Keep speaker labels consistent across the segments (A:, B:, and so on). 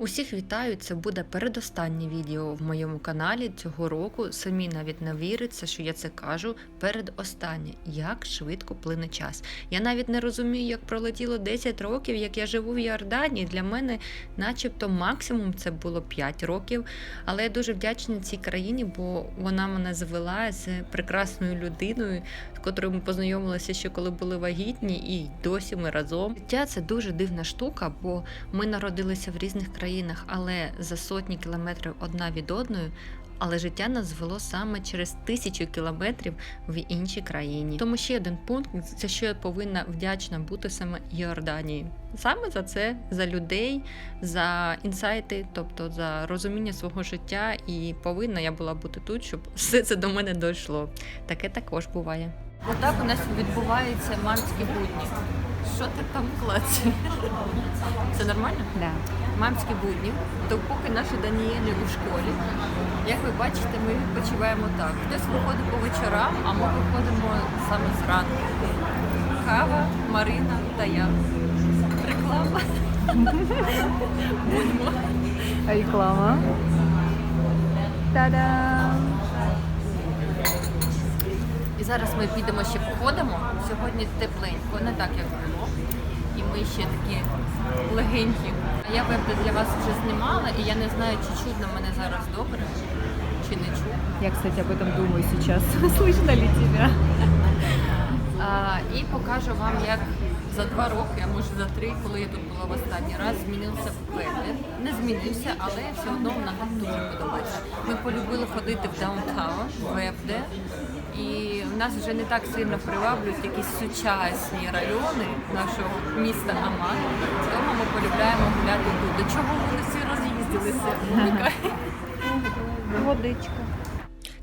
A: Усіх вітаю! Це буде передостаннє відео в моєму каналі цього року. Самі навіть не віриться, що я це кажу. Передостаннє. Як швидко плине час. Я навіть не розумію, як пролетіло 10 років, як я живу в Йорданії. Для мене, начебто, максимум це було 5 років. Але я дуже вдячна цій країні, бо вона мене звела з прекрасною людиною, з котрою ми познайомилися ще коли були вагітні, і досі ми разом. Життя це дуже дивна штука, бо ми народилися в різних країнах, але за сотні кілометрів одна від одної. Але життя нас звело саме через тисячу кілометрів в іншій країні. Тому ще один пункт, за що я повинна вдячна бути саме Йорданії. Саме за це, за людей, за інсайти, тобто за розуміння свого життя, і повинна я була бути тут, щоб все це до мене дійшло. Таке також буває. Отак у нас відбуваються мамські будні. Що ти там клацаєш? Це нормально?
B: Да.
A: мамські будні, то поки наші Даніелі у школі, як ви бачите, ми відпочиваємо так. Хтось виходить по вечорам, а ми виходимо саме зранку. Кава, Марина та я. Реклама. Будьмо.
B: Реклама. Та-дам!
A: І зараз ми підемо ще походимо. Сьогодні тепленько, не так як було. І ми ще такі легенькі. Я веб для вас вже знімала, і я не знаю, чи чутно мене зараз добре, чи не чутно.
B: Я, кстати, об этом думаю сейчас. Слышно ли тебя?
A: А, і покажу вам, як за два роки, а може за три, коли я тут була в останній раз, змінився вигляд. Не змінився, але все одно нам дуже подобається. Ми полюбили ходити в даунтаун, в Ебде. І нас вже не так сильно приваблюють якісь сучасні райони нашого міста Аман. Тому ми полюбляємо гуляти тут. До чого вони всі роз'їздилися?
B: Водичка.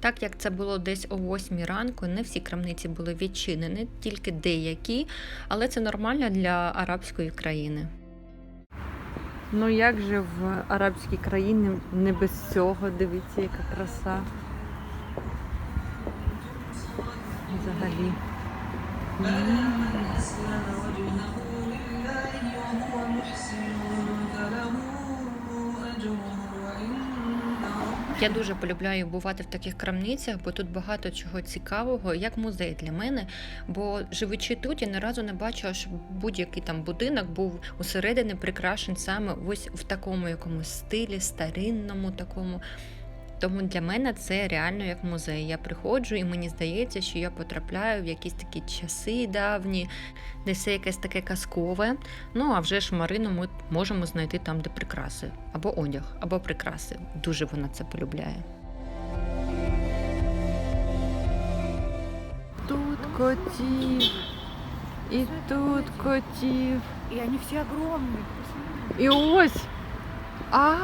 A: Так як це було десь о 8 ранку, не всі крамниці були відчинені, тільки деякі, але це нормально для арабської країни.
B: Ну як же в арабській країні не без цього? Дивіться, яка краса. Взагалі.
A: Я дуже полюбляю бувати в таких крамницях, бо тут багато чого цікавого, як музей для мене. Бо живучи тут, я ні разу не бачила, щоб будь-який там будинок був усередині прикрашений саме ось в такому якомусь стилі, старинному такому. Тому для мене це реально як музей. Я приходжу, і мені здається, що я потрапляю в якісь такі часи давні, де все якесь таке казкове. Ну а вже ж Марину ми можемо знайти там, де прикраси, або одяг, або прикраси. Дуже вона це полюбляє.
B: Тут котів. І тут котів.
C: И они все огромные. Посмотри,
B: І ось. А,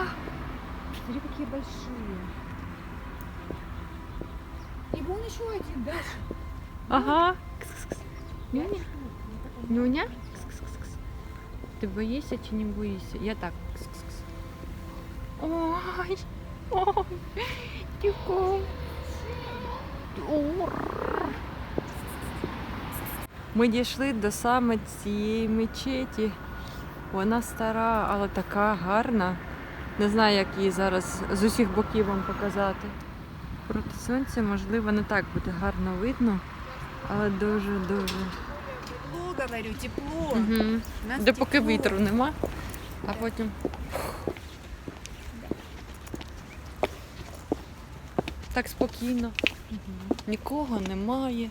C: Смотри, какие большие. Вон еще один, Даша.
B: ага. Нюня? Нюня? Кс-кс-кс-кс. Ти боїшся чи не боїшся? Я так. Ой, ой, тихо. Ми дійшли до саме цієї мечеті. Вона стара, але така гарна. Не знаю, як її зараз з усіх боків вам показати. Проти сонця, можливо, не так буде гарно видно, але дуже-дуже.
C: Тепло, говорю, тепло.
B: Угу.
C: Нас
B: Де поки
C: тепло.
B: вітру нема, а потім. Так спокійно. Нікого немає.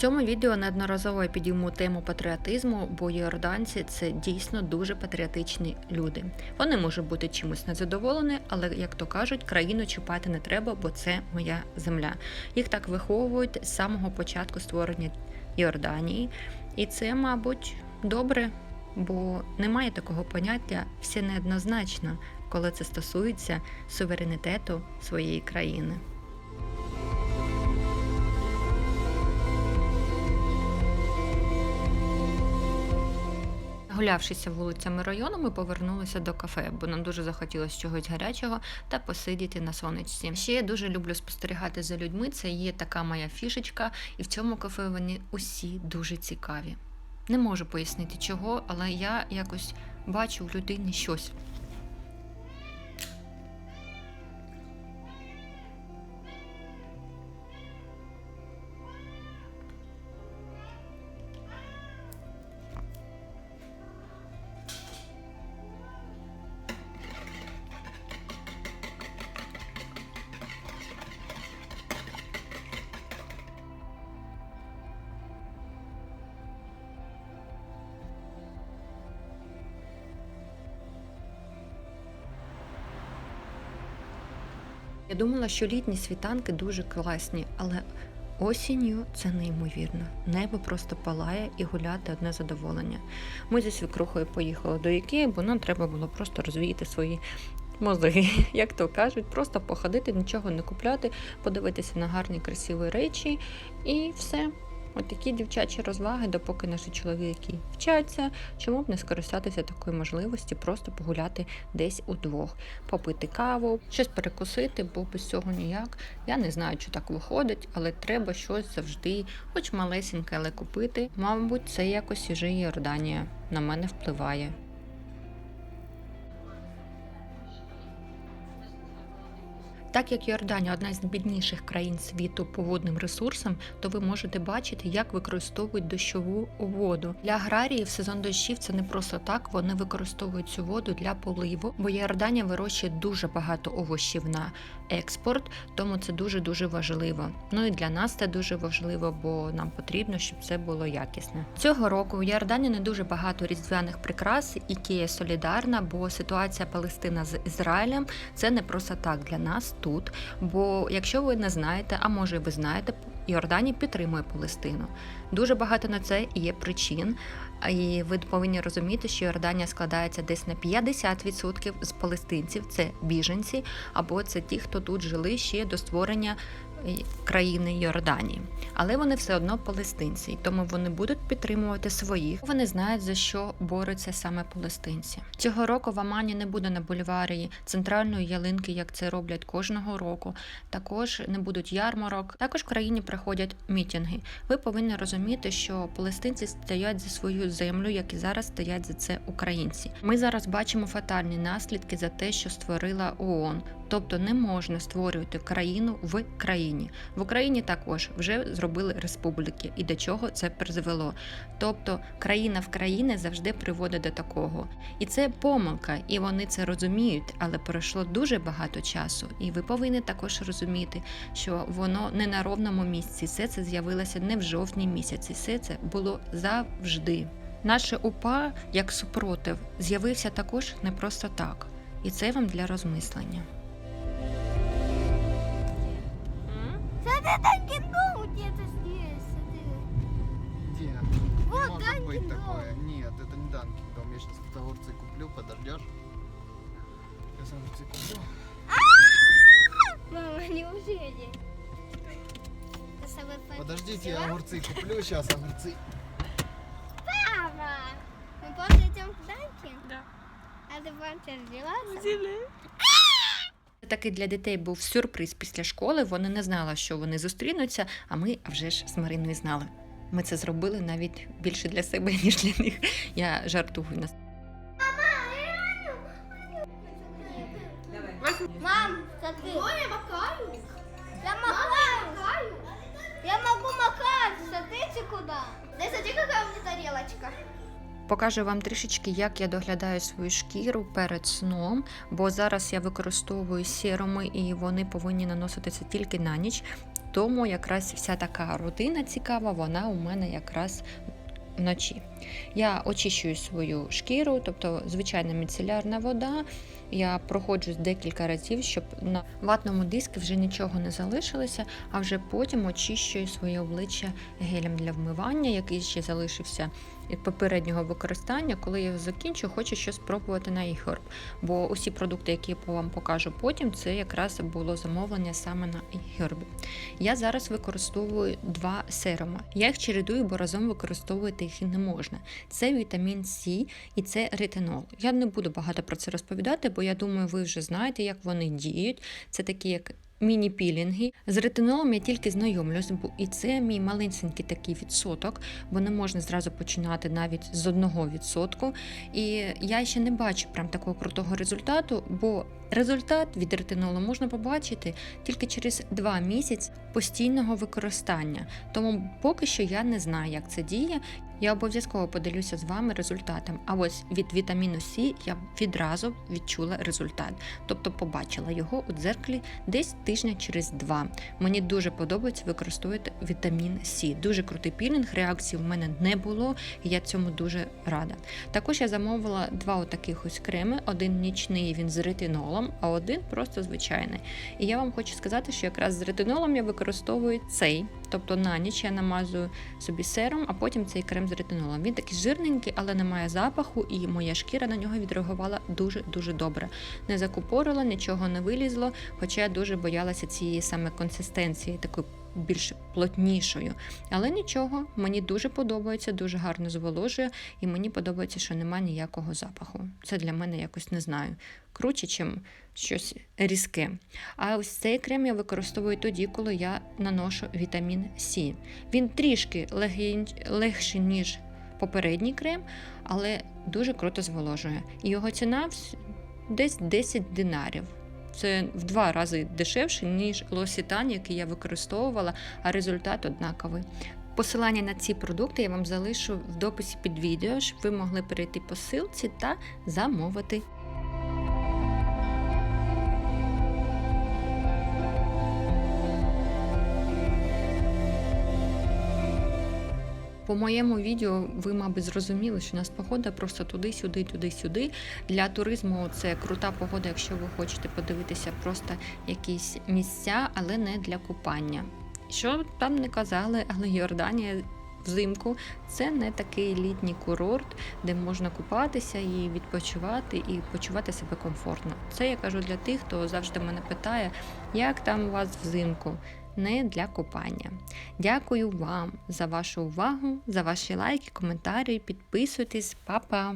A: Цьому відео неодноразово я підійму тему патріотизму, бо йорданці це дійсно дуже патріотичні люди. Вони можуть бути чимось незадоволені, але як то кажуть, країну чіпати не треба, бо це моя земля. Їх так виховують з самого початку створення Йорданії, і це, мабуть, добре, бо немає такого поняття все неоднозначно, коли це стосується суверенітету своєї країни. Гулявшися вулицями району, ми повернулися до кафе, бо нам дуже захотілося чогось гарячого та посидіти на сонечці. Ще я дуже люблю спостерігати за людьми. Це є така моя фішечка, і в цьому кафе вони усі дуже цікаві. Не можу пояснити чого, але я якось бачу в людині щось. Я думала, що літні світанки дуже класні, але осінню це неймовірно. Небо просто палає і гуляти одне задоволення. Ми зі свекрухою поїхали до Ікеї, бо нам треба було просто розвіяти свої мозги, як то кажуть, просто походити, нічого не купляти, подивитися на гарні красиві речі і все. От такі дівчачі розваги, допоки наші чоловіки вчаться, чому б не скористатися такою можливості, просто погуляти десь удвох, попити каву, щось перекусити, бо без цього ніяк. Я не знаю, чи так виходить, але треба щось завжди, хоч малесеньке, але купити. Мабуть, це якось і Йорданія на мене впливає. Так як Йорданія одна з найбідніших країн світу по водним ресурсам, то ви можете бачити, як використовують дощову воду. Для аграріїв сезон дощів це не просто так. Вони використовують цю воду для поливу, бо Йорданія вирощує дуже багато овочів на експорт, тому це дуже дуже важливо. Ну і для нас це дуже важливо, бо нам потрібно, щоб це було якісне. Цього року в Йорданії не дуже багато різдвяних прикрас. Ікея солідарна, бо ситуація Палестина з Ізраїлем це не просто так для нас тут. Бо якщо ви не знаєте, а може ви знаєте, Йорданія підтримує Палестину. Дуже багато на це є причин. І ви повинні розуміти, що Йорданія складається десь на 50% з палестинців, це біженці, або це ті, хто тут жили ще до створення країни Йорданії. Але вони все одно палестинці, тому вони будуть підтримувати своїх. Вони знають за що борються саме палестинці. Цього року в Амані не буде на бульварі центральної ялинки, як це роблять кожного року. Також не будуть ярмарок. Також в країні проходять мітинги. Ви повинні розуміти, що палестинці стоять за свою землю, як і зараз стоять за це українці. Ми зараз бачимо фатальні наслідки за те, що створила ООН. Тобто не можна створювати країну в країні. В Україні також вже зробили республіки, і до чого це призвело. Тобто країна в країни завжди приводить до такого. І це помилка, і вони це розуміють, але пройшло дуже багато часу. І ви повинні також розуміти, що воно не на ровному місці. Все це з'явилося не в жовтні місяці. Все це було завжди. Наше УПА як супротив з'явився також не просто так. І це вам для розмислення.
D: сейчас огурцы куплю, подождешь? Сейчас огурцы куплю.
E: Мама, неужели? Ты с собой пакет
D: Подождите, я
E: взяла?
D: огурцы куплю. Сейчас огурцы.
E: Папа, мы после идем к Данке?
B: Да.
E: А ты будешь раздеваться?
A: Це Такий для дітей був сюрприз після школи. Вони не знали, що вони зустрінуться, а ми а вже ж з Мариною знали. Ми це зробили навіть більше для себе, ніж для них. Я жартую
E: Мам, смотри. я макаю? Я макаю. Я могу макать. Смотрите куда. Да смотри, какая у меня тарелочка.
A: Покажу вам трішечки, як я доглядаю свою шкіру перед сном, бо зараз я використовую серуми і вони повинні наноситися тільки на ніч. Тому якраз вся така рутина цікава, вона у мене якраз вночі. Я очищую свою шкіру, тобто звичайна міцелярна вода. Я проходжу декілька разів, щоб на ватному диску вже нічого не залишилося, а вже потім очищую своє обличчя гелем для вмивання, який ще залишився від попереднього використання. Коли я його закінчу, хочу щось спробувати на iHerb. Бо усі продукти, які я вам покажу потім, це якраз було замовлення саме на iHerb. Я зараз використовую два серуми. Я їх чередую, бо разом використовувати їх і не можна. Це вітамін С і це ретинол. Я не буду багато про це розповідати, бо я думаю, ви вже знаєте, як вони діють. Це такі як міні-пілінги. З ретинолом я тільки знайомлюсь, бо і це мій маленький такий відсоток, бо не можна зразу починати навіть з одного відсотку. І я ще не бачу прям такого крутого результату, бо результат від ретинолу можна побачити тільки через два місяці постійного використання. Тому поки що я не знаю, як це діє. Я обов'язково поділюся з вами результатом. А ось від вітаміну С я відразу відчула результат, тобто побачила його у дзеркалі десь тижня через два. Мені дуже подобається використовувати вітамін С. Дуже крутий пілінг, реакції в мене не було, і я цьому дуже рада. Також я замовила два отаких ось креми: один нічний він з ретинолом, а один просто звичайний. І я вам хочу сказати, що якраз з ретинолом я використовую цей, тобто на ніч я намазую собі сером, а потім цей крем з ретинолом. Він такий жирненький, але не має запаху, і моя шкіра на нього відреагувала дуже дуже добре. Не закупорила, нічого не вилізло, хоча я дуже боялася цієї саме консистенції, такої більш плотнішою. Але нічого, мені дуже подобається, дуже гарно зволожує, і мені подобається, що немає ніякого запаху. Це для мене якось не знаю. Круче, чим щось різке. А ось цей крем я використовую тоді, коли я наношу вітамін С. Він трішки легший, ніж попередній крем, але дуже круто зволожує. І його ціна десь 10 динарів. Це в два рази дешевше, ніж лосітан, який я використовувала, а результат однаковий. Посилання на ці продукти я вам залишу в дописі під відео, щоб ви могли перейти по силці та замовити. По моєму відео ви, мабуть, зрозуміли, що у нас погода просто туди-сюди, туди-сюди. Для туризму це крута погода, якщо ви хочете подивитися просто якісь місця, але не для купання. Що там не казали, але Йорданія взимку це не такий літній курорт, де можна купатися і відпочивати, і почувати себе комфортно. Це я кажу для тих, хто завжди мене питає, як там у вас взимку. Не для купання. Дякую вам за вашу увагу, за ваші лайки, коментарі. Підписуйтесь, Па-па!